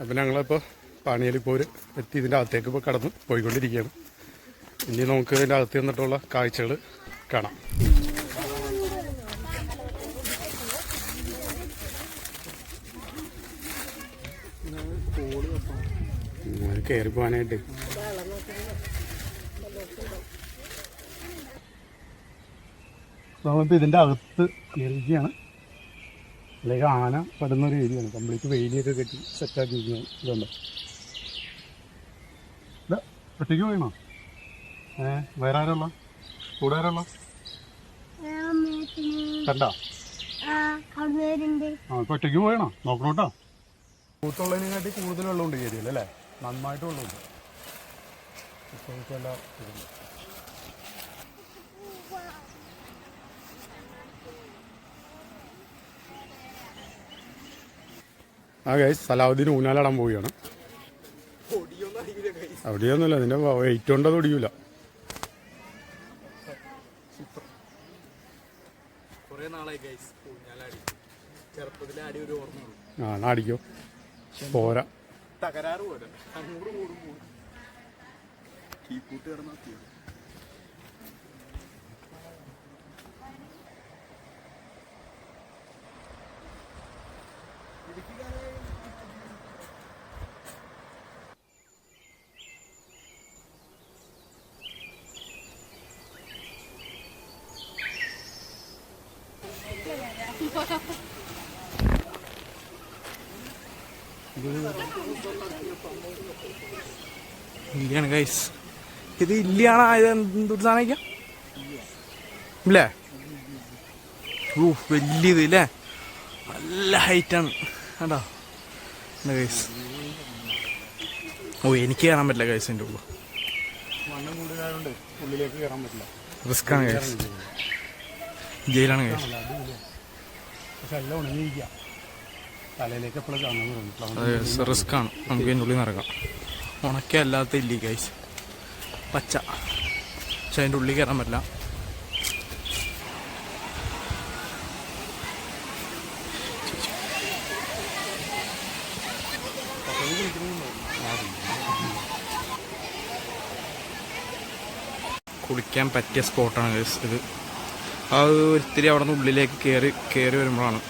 അപ്പം ഞങ്ങളിപ്പോൾ പാണിയലിപ്പോര് എത്തി ഇതിന്റെ അകത്തേക്ക് ഇപ്പോൾ കടന്ന് പോയിക്കൊണ്ടിരിക്കുകയാണ്. ഇനി നമുക്ക് ഇതിന്റെ അകത്ത് നിന്നിട്ടുള്ള കാഴ്ചകൾ കാണാം. കയറി പോകാനായിട്ട് നമ്മളിപ്പോൾ ഇതിന്റെ അകത്ത് കയറിയിരിക്കുകയാണ് അല്ലെങ്കിൽ ആന പെടുന്ന ഒരു ഏരിയയാണ്. കംപ്ലീറ്റ് വെയിലൊക്കെ കെട്ടി സെറ്റ് ഇതുണ്ട്? ഇതാ, ഒറ്റയ്ക്ക് പോയണോ? ഏ വേറെ ആരുള്ള കൂടെ ആരുള്ള കണ്ടാ? ആ ഇപ്പൊ ഒറ്റയ്ക്ക് പോയണോ? നോക്കണോട്ടോ. കൂത്തുള്ളതിനെക്കാട്ടി കൂടുതൽ വെള്ളമുണ്ട് ഏരിയയിൽ അല്ലേ? നന്നായിട്ട് വെള്ളമുണ്ട് ഇതുണ്ട് ആ ഗൈസ് സലാഹുദ്ദീൻ ഊനാലിടാൻ പോവുകയാണ്. അവിടെയൊന്നുമില്ല നിന്റെ വെയിറ്റ് കൊണ്ടത് ഒടിയൂല. ആ നാടിക്കോ പോരാ. തകരാറ് പോലെ. കീപ്പൂട്ട് കിടന്നാ തീരും ഇല്ലാണ് ഗൈസ് ഇത് ഇല്ലാണ് ഇത് എന്തൊരു സാധനം ഇല്ലേ? ഓ വലിയത് ഇല്ലേ? നല്ല ഹൈറ്റാണ് കണ്ടോ? എന്താ ഗൈസ് ഓ എനിക്ക് കയറാൻ പറ്റില്ല ഗൈസ് എന്റെ ഉള്ളു റിസ്ക് ആണ് ഗൈസ് ജയിലാണ് ഗൈസ് പക്ഷെ ആണ്. നമുക്ക് ഇതിന്റെ ഉള്ളിൽ നിന്ന് ഇറങ്ങാം. ഉണക്കല്ലാത്ത ഇല്ലി ഗൈസ് പച്ച. പക്ഷെ അതിന്റെ ഉള്ളിൽ കയറാൻ പറ്റില്ല. കുളിക്കാൻ പറ്റിയ സ്പോട്ടാണ് ഇത്. അത് ഒരിത്തിരി അവിടെ നിന്ന് ഉള്ളിലേക്ക് കയറി കയറി വരുമ്പോഴാണ്